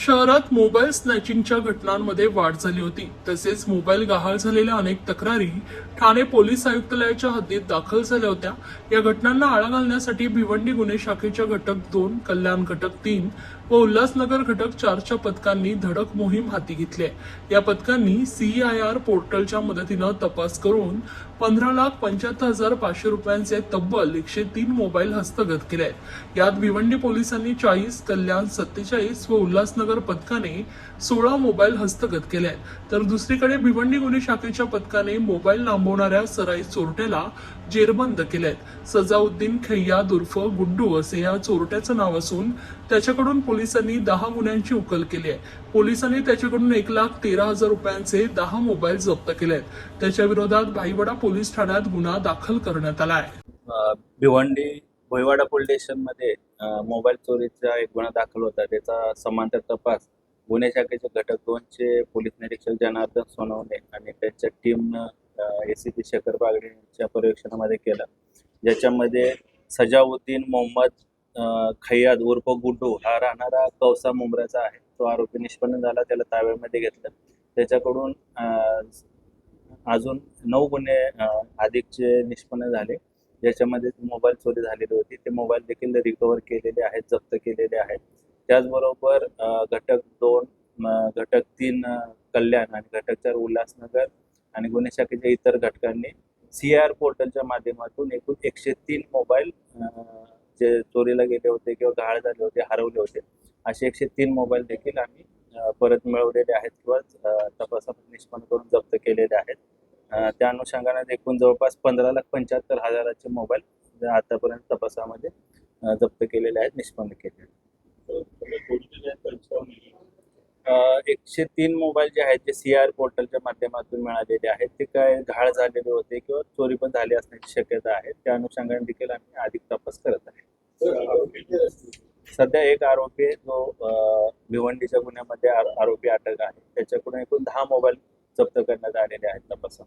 शहरात मोबाईल स्नॅचिंगच्या घटनांमध्ये वाढ झाली होती. तसेच मोबाईल गहाळ झालेल्या अनेक तक्रारी ठाणे पोलीस आयुक्तालयाच्या हद्दीत दाखल झाल्या होत्या. या घटनांना आळा घालण्यासाठी भिवंडी गुन्हे शाखेच्या घटक दोन कल्याण घटक तीन व उल्हासनगर घटक चारच्या पथकांनी धडक मोहीम हाती घेतली आहे. या पथकांनी सीआयआर पोर्टलच्या मदतीनं तपास करून पंधरा लाख पंच्याहत्तर हजार पाचशे रुपयांचे तब्बल एकशे तीन मोबाईल हस्तगत केले आहेत. यात भिवंडी पोलिसांनी चाळीस कल्याण सत्तेचाळीस व उल्हासनगर पथकाने सोळा मोबाईल हस्तगत केले आहेत. तर दुसरीकडे भिवंडी गुन्हे शाखेच्या पथकाने मोबाईल लांबवणाऱ्या सराई चोरट्याला जेरबंद केले आहेत. सजाउद्दीन खय्याद उर्फ गुड्डू असे या चोरट्याचं नाव असून त्याच्याकडून पोलिसांनी दहा गुन्ह्यांची उकल केली आहे. पोलिसांनी त्याच्याकडून एक लाख तेरा हजार रुपयांचे दहा मोबाईल जप्त केले आहेत. त्याच्या विरोधात भाईवडा पोलीस पोलीस ठाण्यात गुन्हा दाखल करण्यात आला आहे भिवंडी भोयवाडा पोलीस स्टेशनमध्ये मोबाईल चोरीचा एक गुन्हा दाखल होता. त्याचा समांतर तपास गुन्हे शाखेचे घटक दोनचे पोलीस निरीक्षक जनार्दन सोनवणे आणि त्यांच्या टीमनं A C P Shekhar Bagde यांच्या पर्यवेक्षणामध्ये केला. ज्याच्यामध्ये सजाउद्दीन मोहम्मद अ, खय्याद उर्फ गुड्डू हा राहणारा कौसा मुंब्राचा आहे. तो आरोपी निष्पन्न झाला त्याला ताब्यामध्ये घेतलं. त्याच्याकडून अजून नऊ गुन्हे अधिकचे निष्पन्न झाले. ज्याच्यामध्ये मोबाईल चोरी झालेली होती ते मोबाईल देखील रिकवर केलेले आहेत जप्त केलेले आहेत. त्याचबरोबर घटक दोन घटक तीन कल्याण आणि घटक चार उल्हासनगर आणि गुन्हे शाखेच्या इतर घटकांनी सी आर पोर्टलच्या माध्यमातून एकूण एकशे तीन मोबाईल जे चोरीला गेले होते किंवा गहाळ झाले होते हरवले होते असे एकशे तीन मोबाईल देखील आम्ही परत मिळवलेले आहेत किंवा तपासामध्ये निष्पन्न करून जप्त केलेले आहेत. त्या अनुषंगाने एकूण जवळपास पंधरा लाख पंच्याहत्तर हजाराचे मोबाईल आतापर्यंत तपासामध्ये जप्त केलेले आहेत निष्पन्न केले एकशे तीन मोबाईल जे आहेत जे सी आर पोर्टलच्या माध्यमातून मिळालेले आहेत ते काय घाळ झालेले होते किंवा चोरी पण झाली असण्याची शक्यता आहे त्या अनुषंगाने देखील आम्ही अधिक तपास करत आहे. सध्या एक आरोपी जो अ, भिवंडीच्या गुन्ह्यामध्ये आरोपी अटक आहे. त्याच्याकडून एकूण दहा मोबाईल जप्त करण्यात आलेले आहेत तपासात.